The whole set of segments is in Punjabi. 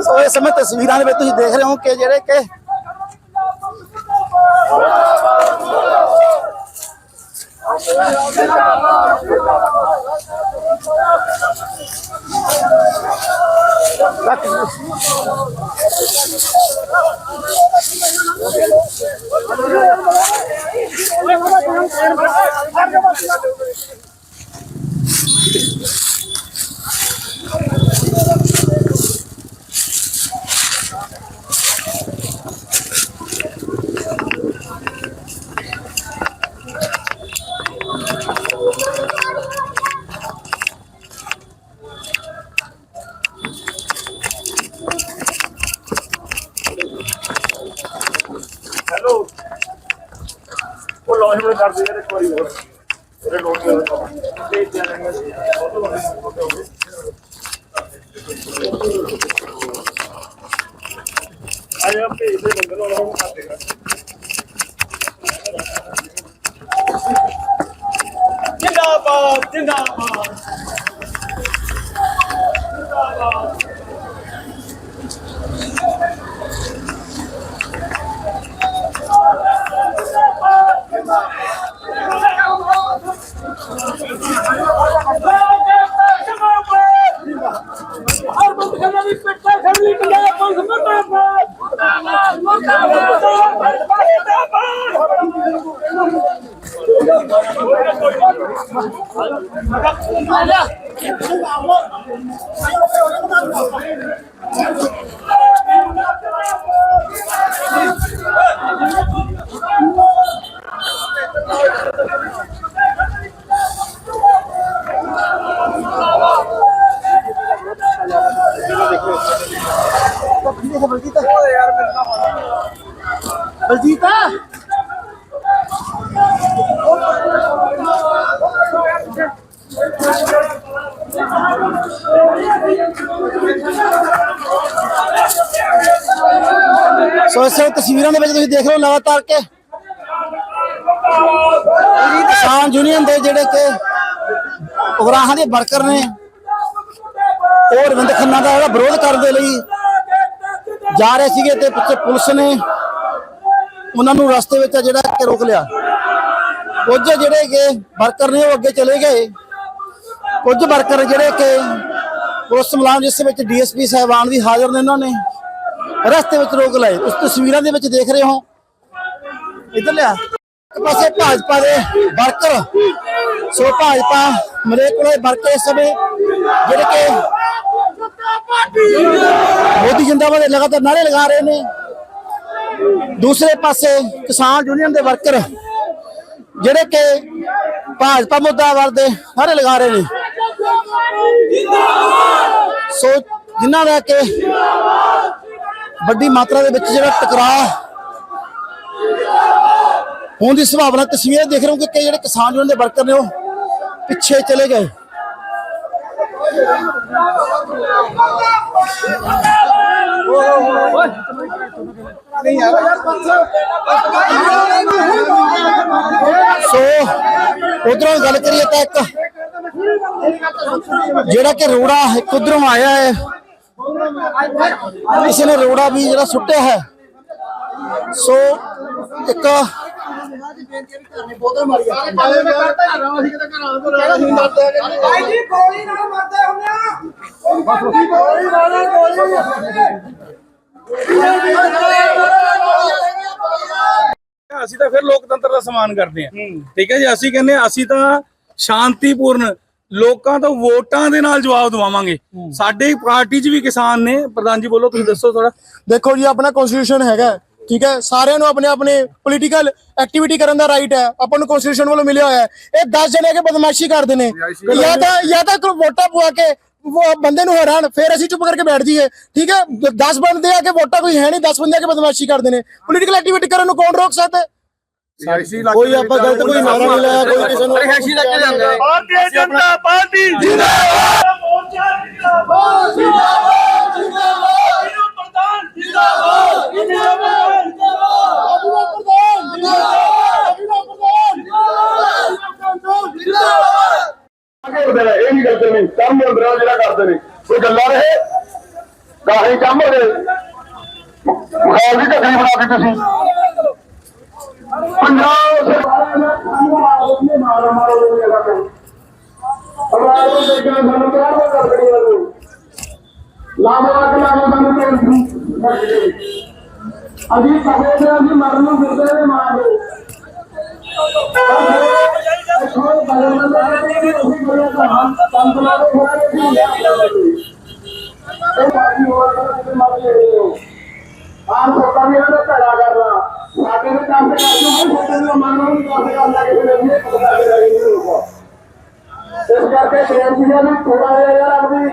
ਸੋ ਇਸ ਸਮੇਂ ਤਸਵੀਰਾਂ ਦੇ ਵਿੱਚ ਤੁਸੀਂ ਦੇਖ ਰਹੇ ਹੋ ਕਿ ਜਿਹੜੇ ਕਿ ਹੈਲੋ ਉਹ ਲੌਂਚ ਬੜੇ ਯਾਰ ਇੱਕ ਵਾਰੀ ਹੋਰ। ਇਹਦੇ ਨੋਟ ਕਰ ਤੇ ਜਾਣਗੇ ਆਇਆ ਭੇਜ ਦੇ ਬੰਦੇ ਨੂੰ ਉਹਨਾਂ ਕਰ ਦੇਗਾ ਜਿੰਦਾਬਾਦ ਜਿੰਦਾਬਾਦ। ਜਿੰਦਾਬਾਦ। ਸੋ ਇਸ ਤਸਵੀਰਾਂ ਦੇ ਵਿੱਚ ਤੁਸੀਂ ਦੇਖ ਰਹੇ ਹੋ ਲਗਾਤਾਰ ਕਿ ਕਿਸਾਨ ਯੂਨੀਅਨ ਦੇ ਜਿਹੜੇ ਕਿ ਉਗਰਾਹਾਂ ਦੇ ਵਰਕਰ ਨੇ, ਉਹ ਰਵਿੰਦਰ ਖੰਨਾ ਦਾ ਜਿਹੜਾ ਵਿਰੋਧ ਕਰਨ ਦੇ ਲਈ ਜਾ ਰਹੇ ਸੀਗੇ ਤੇ ਪਿੱਛੇ ਪੁਲਿਸ ਨੇ ਉਹਨਾਂ ਨੂੰ ਰਸਤੇ ਵਿੱਚ ਜਿਹੜਾ ਕਿ ਰੋਕ ਲਿਆ। ਕੁਝ ਜਿਹੜੇ ਕਿ ਵਰਕਰ ਨੇ ਉਹ ਅੱਗੇ ਚਲੇ ਗਏ। ਕੁਝ ਵਰਕਰ ਜਿਹੜੇ ਕਿ ਪੁਲਿਸ ਮੁਲਾਜ਼ਮ ਜਿਸ ਵਿੱਚ ਡੀਐਸਪੀ ਸਾਹਿਬਾਨ ਵੀ ਹਾਜ਼ਰ ਨੇ ਉਹਨਾਂ ਨੇ ਰਸਤੇ ਵਿੱਚ ਰੋਕ ਲਾਏ। ਉਸ ਤਸਵੀਰਾਂ ਦੇ ਵਿੱਚ ਦੇਖ ਰਹੇ ਹੋ। ਇੱਧਰ ਲਿਆ। ਪਾਸੇ ਭਾਜਪਾ ਦੇ ਵਰਕਰ। ਸੋ ਭਾਜਪਾ ਮਰੇਕੋਲੇ ਵਰਕਰ ਇਸ ਸਮੇਂ ਜਿਹੜੇ ਕਿ ਮੋਦੀ ਜਿੰਦਾਬਾਦ ਦੇ ਲਗਾਤਾਰ ਨਾਰੇ ਲਗਾ ਰਹੇ ਨੇ। ਦੂਸਰੇ ਪਾਸੇ ਕਿਸਾਨ ਯੂਨੀਅਨ ਦੇ ਵਰਕਰ ਜਿਹੜੇ ਕਿ ਭਾਜਪਾ ਮੁੱਦਾਵਾਰ ਦੇ ਨਾਰੇ ਲਗਾ ਰਹੇ ਨੇ। ਸੋ ਜਿਨ੍ਹਾਂ ਦਾ ਕਿ ਵੱਡੀ ਮਾਤਰਾ ਦੇ ਵਿੱਚ ਜਿਹੜਾ ਟਕਰਾਅ ਹੋਣ ਦੀ ਸੰਭਾਵਨਾ ਤਸਵੀਰ ਦੇਖ ਰਹੇ ਹੋ ਕਿ ਕਈ ਜਿਹੜੇ ਕਿਸਾਨ ਯੂਨੀਅਨ ਦੇ ਵਰਕਰ ਨੇ ਉਹ ਪਿੱਛੇ ਚਲੇ ਗਏ। ਸੋ ਉਧਰੋਂ ਗੱਲ ਕਰੀਏ ਤਾਂ ਇੱਕ ਜਿਹੜਾ ਕਿ ਰੋੜਾ ਇੱਕ ਉਧਰੋਂ ਆਇਆ ਹੈ ਕਿਸੇ ਨੇ ਰੋੜਾ ਵੀ ਜਿਹੜਾ ਸੁੱਟਿਆ ਹੈ ਸੋ ਇੱਕ ਭਾਈ ਜੀ ਗੋਲੀ ਨਾਲ ਮਰਦੇ ਹੁੰਦੇ ਆ ਗੋਲੀ ਨਾਲ ਗੋਲੀ ਅਸੀਂ ਤਾਂ ਫਿਰ ਲੋਕਤੰਤਰ ਦਾ ਸਨਮਾਨ ਕਰਦੇ ਹਾਂ। ਠੀਕ ਹੈ ਜੀ ਅਸੀਂ ਕਹਿੰਦੇ ਹਾਂ ਅਸੀਂ ਤਾਂ ਸ਼ਾਂਤੀਪੂਰਨ ਲੋਕਾਂ ਤੋਂ ਵੋਟਾਂ ਦੇ ਨਾਲ ਜਵਾਬ ਦਵਾਵਾਂਗੇ। ਸਾਡੇ ਪਾਰਟੀ 'ਚ ਵੀ ਕਿਸਾਨ ਨੇ ਪ੍ਰਧਾਨ ਜੀ ਬੋਲੋ ਤੁਸੀਂ ਦੱਸੋ ਥੋੜਾ ਦੇਖੋ ਜੀ ਆਪਣਾ ਕਨਸਟੀਟਿਊਸ਼ਨ ਹੈਗਾ ਠੀਕ ਹੈ? ਸਾਰਿਆਂ ਨੂੰ ਆਪਣੇ ਆਪਣੇ ਪੋਲੀਟੀਕਲ ਐਕਟੀਵਿਟੀ ਕਰਨ ਦਾ ਰਾਈਟ ਹੈ। ਆਪਾਂ ਨੂੰ ਕਨਸਟੀਟਿਊਸ਼ਨ ਵੱਲੋਂ ਮਿਲਿਆ ਹੋਇਆ ਹੈ। ਇਹ 10 ਜਣੇ ਕੇ ਬਦਮਾਸ਼ੀ ਕਰਦੇ ਨੇ। ਜਾਂ ਤਾਂ ਜਾਂ ਤਾਂ ਕੋਈ ਵੋਟਾਂ ਪਵਾ ਕੇ ਉਹ ਬੰਦੇ ਨੂੰ ਹੈਰਾਨ ਫਿਰ ਅਸੀਂ ਚੁੱਪ ਕਰਕੇ ਬੈਠ ਜਾਈਏ। ਠੀਕ ਹੈ? 10 ਬੰਦੇ ਆ ਕੇ ਵੋਟਾਂ ਕੋਈ ਹੈ ਨਹੀਂ 10 ਬੰਦੇ ਆ ਕੇ ਬਦਮਾਸ਼ੀ ਕਰਦੇ ਨੇ। ਪੋਲੀਟੀਕਲ ਐਕਟੀਵਿਟੀ ਕਰਨ ਨੂੰ ਕੌਣ ਰੋਕ ਸਕਦਾ ਹੈ? ਕੋਈ ਆਪਾਂ ਗਲਤ ਕੋਈ ਨਾਰਾ ਨਹੀਂ ਲਾਇਆ ਕੋਈ ਕਿਸੇ ਨੂੰ ਭਾਰਤੀ ਜਨਤਾ ਪਾਰਟੀ ਜਿੰਦਾਬਾਦ ਮੋਰਚਾ ਜਿੰਦਾਬਾਦ ਜਿੰਦਾਬਾਦ ਜਿੰਦਾਬਾਦ ਪ੍ਰਧਾਨ ਜਿੰਦਾਬਾਦ ਜਿੰਦਾਬਾਦ ਕਰਦੇ ਨੇ ਇਹ ਨਹੀਂ ਕਰਦੇ ਨੇ ਕੰਮ ਅੰਦਰਾਂ ਜਿਹੜਾ ਕਰਦੇ ਨੇ ਕੋਈ ਗੱਲਾਂ ਰਹੇ ਕਾਹੇ ਕੰਮ ਦੇ ਮਖਾਲ ਦੀ ਢੱਕਣੀ ਬਣਾ ਕੇ ਤੁਸੀਂ ਪੰਜਾਬ ਸਰਕਾਰ ਨੇ ਮਾਰੋ ਮਾਰੋ ਇਹ ਜਗ੍ਹਾ ਤੇ ਅਗਰ ਉਹ ਦੇਖਣਾ ਸਾਨੂੰ ਕਿਹੜਾ ਕਰ ਕਰੀ ਉਹ ਕੇ ਲਾਮਾ ਸਾਨੂੰ ਤੇ ਅਜੀ ਕਹੇ ਤੇ ਅਸੀਂ ਮਰਨ ਨੂੰ ਨੇ ਮਾਰ ਦੋ ਹੈ ਵੀ ਥੋੜਾ ਜਿਹਾ ਯਾਰ ਆਪਣੀ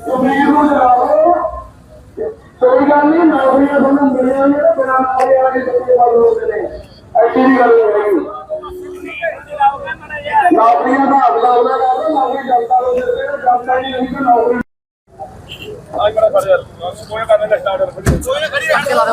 ਜ਼ਮੀਰ ਨੂੰ ਜਲਾਓ ਕੋਈ ਗੱਲ ਨਹੀਂ ਨੌਕਰੀਆਂ ਤੁਹਾਨੂੰ ਮਿਲੀਆਂ ਨੇ ਬਿਨਾਂ ਨੌਕਰੀ ਵਾਲੇ ਬੱਚੇ ਵੱਲ ਹੁੰਦੇ ਨੇ ਐਸੀ ਵੀ ਗੱਲ ਹੋ ਰਹੀ ਨੌਕਰੀਆਂ ਦਾ ਅਗਲਾ ਉਹਦਾ ਗੱਲ ਨੌਕਰੀ ਜਨਤਾ ਨੂੰ ਦਿੰਦੇ ਨੇ ਜਨਤਾ ਹੀ ਨਹੀਂ ਕਿ ਨੌਕਰੀ। ਅੱਜ ਬੜਾ ਖੜੇ ਯਾਰ? ਕੋਈ ਕਰਨੇ ਦਾ ਸਟਾਰਟ ਕੋਈ ਨਾ ਖੜੀ ਰੱਖ ਕੇ ਲਾ ਦੇ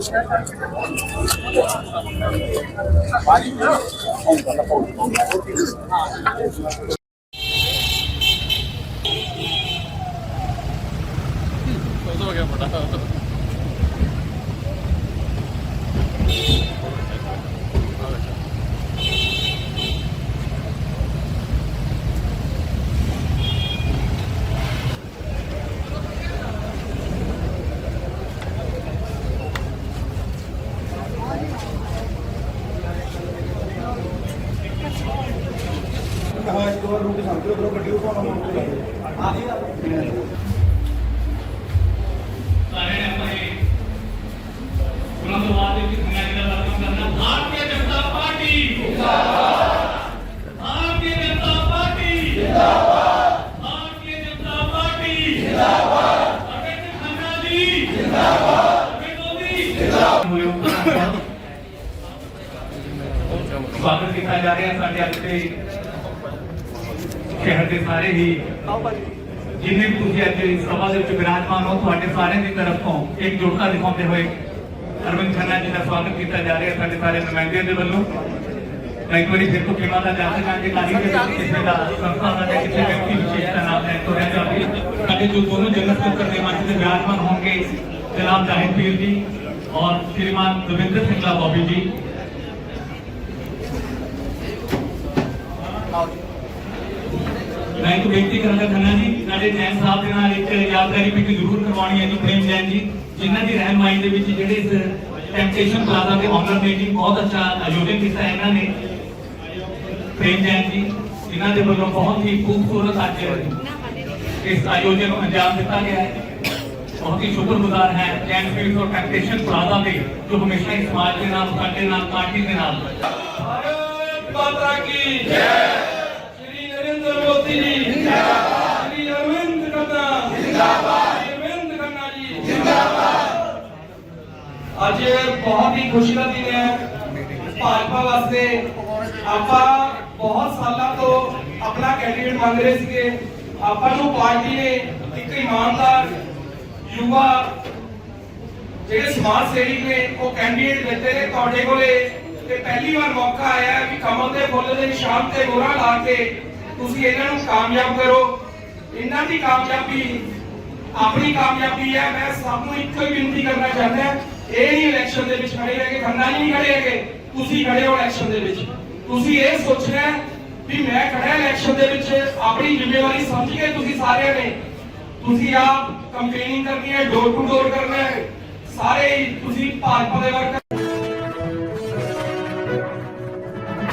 届けもらう。ਦੋ ਰੂਟ ਸਮਝ ਲਓ ਬਰੋ ਗੱਡੀ ਉਪਾਉਣਾ ਮੋੜ ਤੇ ਆ ਜੀ ਸਾਰੇ ਆਪਣੇ ਗੁਲਾਮਵਾਦ ਦੀ ਦੁਨੀਆ ਦਾ ਵਰਤਨ ਕਰਨਾ ਭਾਰਤੀ ਜਨਤਾ ਪਾਰਟੀ ਜਿੰਦਾਬਾਦ ਭਾਰਤੀ ਜਨਤਾ ਪਾਰਟੀ ਜਿੰਦਾਬਾਦ ਭਾਰਤੀ ਜਨਤਾ ਪਾਰਟੀ ਜਿੰਦਾਬਾਦ ਅਗਰ ਖੰਨਾ ਜੀ ਜਿੰਦਾਬਾਦ ਅਗਰ ਮੋਦੀ ਜਿੰਦਾਬਾਦ ਸਵਾਗਤ ਕੀਤਾ ਜਾ ਰਿਹਾ ਸਾਡੇ ਅੱਜ ਦੇ ਸ਼ਹਿਰ ਦੇ ਸਾਰੇ ਹੀ ਜਿੰਨੇ ਵੀ ਤੁਸੀਂ ਅੱਜ ਸਭਾ ਦੇ ਵਿੱਚ ਵਿਰਾਜਮਾਨ ਹੋ, ਤੁਹਾਡੇ ਸਾਰਿਆਂ ਦੀ ਤਰਫ ਤੋਂ ਇੱਕ ਜੁੜਤਾ ਦਿਖਾਉਂਦੇ ਹੋਏ ਅਰਵਿੰਦ ਖੰਨਾ ਜੀ ਦਾ ਸਵਾਗਤ ਕੀਤਾ ਜਾ ਰਿਹਾ ਸਾਡੇ ਸਾਰੇ ਨੁਮਾਇੰਦਿਆਂ ਦੇ ਵੱਲੋਂ। ਮੈਂ ਇੱਕ ਫਿਰ ਤੋਂ ਕਿਹਾ ਦਾ ਜਾਣ ਜਾਣ ਕਾਰੀ ਦੇ ਕਿਸੇ ਦਾ ਸੰਸਥਾ ਦਾ ਕਿਸੇ ਵਿਅਕਤੀ ਵਿਸ਼ੇਸ਼ ਦਾ ਨਾਮ ਹੈ ਤੋਂ ਰਹਿਣਾ ਵੀ ਸਾਡੇ ਜੋ ਦੋਨੋਂ ਜਨਰਲ ਸਕੱਤਰ ਦੇ ਮੰਚ ਤੇ ਵਿਰਾਜਮਾਨ ਹੋਣਗੇ, ਜਨਾਬ ਜਾਹਿਦ ਪੀਰ ਜੀ ਔਰ ਸ਼੍ਰੀਮਾਨ ਦਵਿੰਦਰ ਸਿੰਘ ਲਾਬੋਬੀ ਜੀ। ਆਓ ਜੀ। ਮੈਂ ਇੱਕ ਬੇਨਤੀ ਕਰਾਂਗਾ ਖੰਨਾ ਜੀ ਸਾਡੇ ਜੈਨ ਸਾਹਿਬ ਦੇ ਨਾਲ ਇੱਕ ਯਾਦਗਾਰੀ ਪਿਕ ਜ਼ਰੂਰ ਕਰਵਾਉਣੀ ਹੈ ਜੀ ਪ੍ਰੇਮ ਜੈਨ ਜੀ ਜਿਨ੍ਹਾਂ ਦੀ ਰਹਿਨਮਾਈ ਦੇ ਵਿੱਚ ਜਿਹੜੇ ਇਸ ਟੈਂਪਟੇਸ਼ਨ ਪਲਾਜ਼ਾ ਦੇ ਓਨਰ ਨੇ ਜੀ ਬਹੁਤ ਅੱਛਾ ਆਯੋਜਨ ਕੀਤਾ ਇਹਨਾਂ ਨੇ ਪ੍ਰੇਮ ਜੈਨ ਜੀ ਜਿਨ੍ਹਾਂ ਦੇ ਵੱਲੋਂ ਬਹੁਤ ਹੀ ਖੂਬਸੂਰਤ ਅੱਜ ਇਸ ਆਯੋਜਨ ਨੂੰ ਅੰਜਾਮ ਦਿੱਤਾ ਗਿਆ ਹੈ ਬਹੁਤ ਹੀ ਸ਼ੁਕਰਗੁਜ਼ਾਰ ਹੈ ਜੈਨ ਫੀਲਡ ਔਰ ਟੈਂਪਟੇਸ਼ਨ ਪਲਾਜ਼ਾ ਦੇ ਜੋ ਹਮੇਸ਼ਾ ਹੀ ਸਮਾਜ ਦੇ ਨਾਲ ਸਾਡੇ ਨਾਲ ਪਾਰਟੀ ਦੇ ਨਾਲ भारत माता की जय श्री ਜੀ ਜਿੰਦਾਬਾਦ ਜੀ ਅਰਵਿੰਦ ਕੰਨਾ ਜਿੰਦਾਬਾਦ ਅਰਵਿੰਦ ਕੰਨਾ ਜੀ ਜਿੰਦਾਬਾਦ ਅੱਜ ਬਹੁਤ ਹੀ ਖੁਸ਼ੀ ਦਾ ਦਿਨ ਹੈ। ਭਾਜਪਾ ਵਾਸਤੇ ਆਪਾਂ ਬਹੁਤ ਸਾਲਾਂ ਤੋਂ ਆਪਣਾ ਕੈਂਡੀਡੇਟ ਮੰਗ ਰਹੇ ਸੀਗੇ। ਆਪਾਂ ਨੂੰ ਪਾਰਟੀ ਨੇ ਇੱਕ ਇਮਾਨਦਾਰ ਯੁਵਾ ਜਿਹੜੇ ਸਮਾਜ ਸੇਵੀ ਨੇ, ਉਹ ਕੈਂਡੀਡੇਟ ਦਿੱਤੇ ਨੇ ਤੁਹਾਡੇ ਕੋਲੇ। ਤੇ ਪਹਿਲੀ ਵਾਰ ਮੌਕਾ ਆਇਆ ਵੀ ਕਮਲ ਦੇ ਫੁੱਲ ਦੇ ਨਿਸ਼ਾਨ ਤੇ ਗੋਰਾ ਲਾ ਕੇ ਤੁਸੀਂ ਇਹਨਾਂ ਨੂੰ ਕਾਮਯਾਬ ਕਰੋ। ਇਹਨਾਂ ਦੀ ਕਾਮਯਾਬੀ ਆਪਣੀ ਕਾਮਯਾਬੀ ਹੈ। ਮੈਂ ਸਭ ਨੂੰ ਇੱਕੋ ਹੀ ਬੇਨਤੀ ਕਰਨਾ ਚਾਹੁੰਦਾ ਇਹ ਨਹੀਂ ਇਲੈਕਸ਼ਨ ਦੇ ਵਿੱਚ ਖੜੇ ਹੈਗੇ ਖੰਨਾ ਨਹੀਂ ਖੜੇ ਹੈਗੇ, ਤੁਸੀਂ ਖੜੇ ਹੋ ਇਲੈਕਸ਼ਨ ਦੇ ਵਿੱਚ। ਤੁਸੀਂ ਇਹ ਸੋਚਣਾ ਵੀ ਮੈਂ ਖੜਾ ਇਲੈਕਸ਼ਨ ਦੇ ਵਿੱਚ, ਆਪਣੀ ਜ਼ਿੰਮੇਵਾਰੀ ਸਮਝ ਕੇ ਤੁਸੀਂ ਸਾਰਿਆਂ ਨੇ। ਤੁਸੀਂ ਆਪ ਕੰਪੇਨਿੰਗ ਕਰਨੀ ਹੈ ਡੋਰ ਟੂ ਡੋਰ ਕਰਨਾ ਹੈ। ਸਾਰੇ ਤੁਸੀਂ ਭਾਜਪਾ ਦੇ ਵਰਕਰ